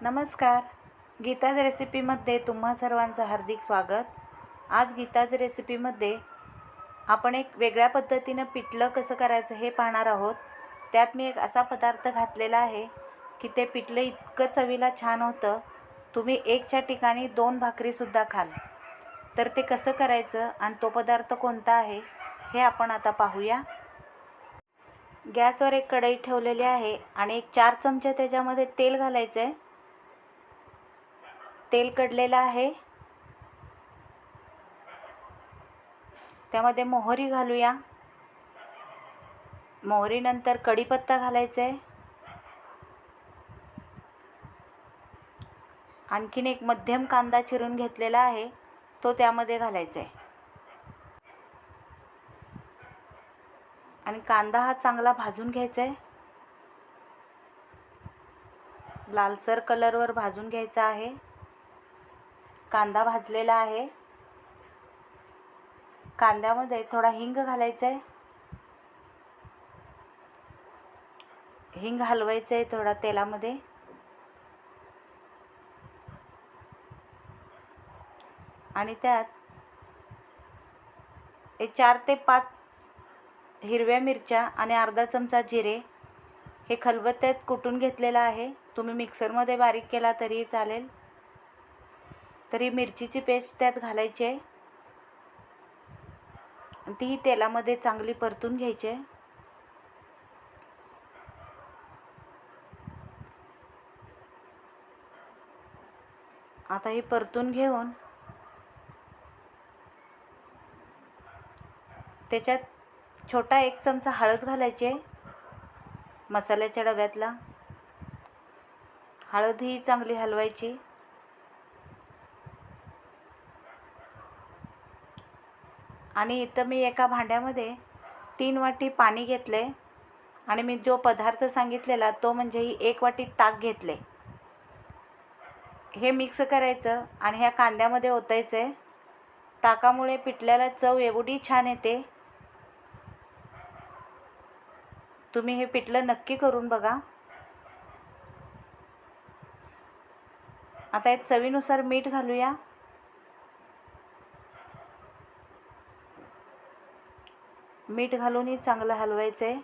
नमस्कार. गीताज रेसिपीमध्ये तुम्हा सर्वांचं हार्दिक स्वागत. आज गीताज रेसिपीमध्ये आपण एक वेगळ्या पद्धतीनं पिठलं कसं करायचं हे पाहणार आहोत. त्यात मी एक असा पदार्थ घातलेला आहे की ते पिठलं इतकं चवीला छान होतं. तुम्ही एकच्या ठिकाणी दोन भाकरीसुद्धा खाल. तर ते कसं करायचं आणि तो पदार्थ कोणता आहे हे आपण आता पाहूया. गॅसवर एक कढई ठेवलेली आहे आणि एक चार चमचे त्याच्यामध्ये तेल घालायचं आहे तेल कडलेलं आहे. त्यामध्ये मोहरी घालूया. मोहरीनंतर कढीपत्ता घालायचा आहे आणखीन एक मध्यम कांदा चिरून घेतलेला आहे. तो त्यामध्ये घालायचा आहे आणि कांदा हा चांगला भाजून घ्यायचा आहे लालसर कलरवर भाजून घ्यायचा आहे. कांदा भाजलेला आहे. कांद्यामध्ये थोडा हिंग घालायचा आहे हिंग हलवायचं आहे थोडा तेलामध्ये. आणि त्यात हे चार ते पाच हिरव्या मिरच्या आणि अर्धा चमचा जिरे हे खलबत्त्यात कुटून घेतलेलं आहे. तुम्ही मिक्सरमध्ये बारीक केला तरीही चालेल. तरी मिरचीची पेस्ट त्यात घालायची आहे. तीही तेलामध्ये चांगली परतून घ्यायची आहे. आता ही परतून घेऊन त्याच्यात छोटा एक चमचा हळद घालायची आहे. मसाल्याच्या डब्यातला. हळद ही चांगली हलवायची. आणि इथं मी एका भांड्यामध्ये तीन वाटी पाणी घेतले आणि मी जो पदार्थ सांगितलेला तो म्हणजे ही एक वाटी ताक घेतले. हे मिक्स करायचं आणि ह्या कांद्यामध्ये ओतायचं. आहे ताकामुळे पिठल्याला चव एवढी छान येते. तुम्ही हे पिठलं नक्की करून बघा. आता यात चवीनुसार मीठ घालूया. मीठ घालूनही चांगलं हलवायचं आहे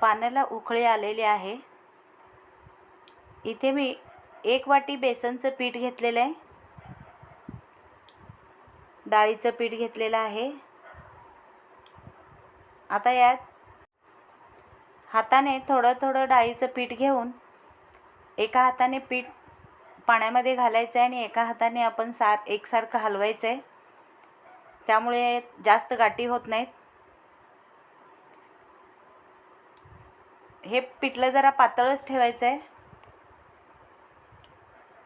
पाण्याला उकळी आलेली आहे. इथे मी एक वाटी बेसनचं पीठ घेतलेलं आहे. डाळीचं पीठ घेतलेलं आहे. आता यात हाताने थोडं थोडं डाळीचं पीठ घेऊन एका हाताने पीठ पाण्यामध्ये घालायचं आहे आणि एका हाताने आपण सार एकसारखं हलवायचं आहे त्यामुळे जास्त गाठी होत नाहीत. हे पिठलं जरा पातळच ठेवायचं आहे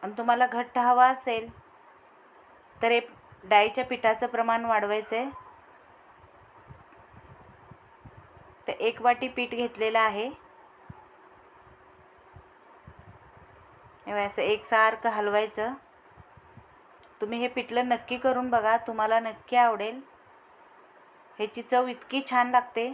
आणि तुम्हाला घट्ट हवा असेल तर हे डाळीच्या पिठाचं प्रमाण वाढवायचं आहे तर एक वाटी पीठ घेतलेलं आहे. असं एकसारखं हलवायचं. तुम्ही हे पिठलं नक्की करून बघा तुम्हाला नक्की आवडेल. ह्याची चव इतकी छान लागते.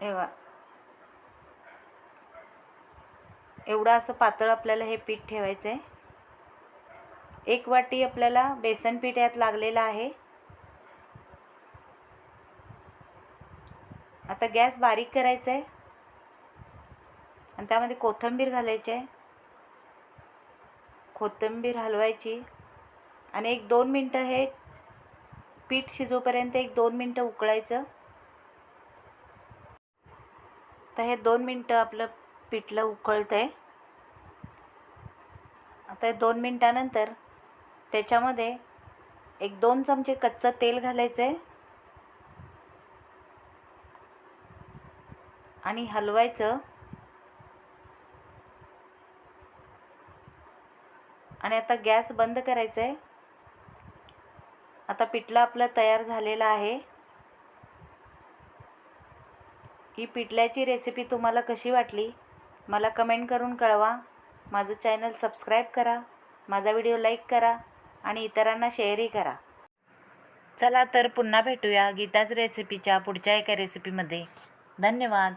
एवा एवढं असं पातळ आपल्याला हे पीठ ठेवायचं आहे एक वाटी आपल्याला बेसन पीठ यात लागलेलं आहे. आता गॅस बारीक करायचा आहे. आणि त्यामध्ये कोथिंबीर घालायची आहे. कोथिंबीर हलवायची. आणि एक दोन मिनटं हे पीठ शिजोपर्यंत एक दोन मिनटं उकळायचं. तर हे दोन मिनटं आपलं पीठलं उकळतं आहे आता दोन मिनटानंतर त्याच्यामध्ये एक दोन चमचे कच्चं तेल घालायचं आहे आणि हलवायचं. आणि आता गॅस बंद करायचं आहे आता पिठलं आपलं तयार झालेलं आहे. ही पिठल्याची रेसिपी तुम्हाला कशी वाटली? मला कमेंट करून कळवा. माझं चॅनल सबस्क्राईब करा. माझा व्हिडिओ लाईक करा आणि इतरांना शेअरही करा. चला तर पुन्हा भेटूया गीताच रेसिपीच्या पुढच्या एका रेसिपीमध्ये धन्यवाद.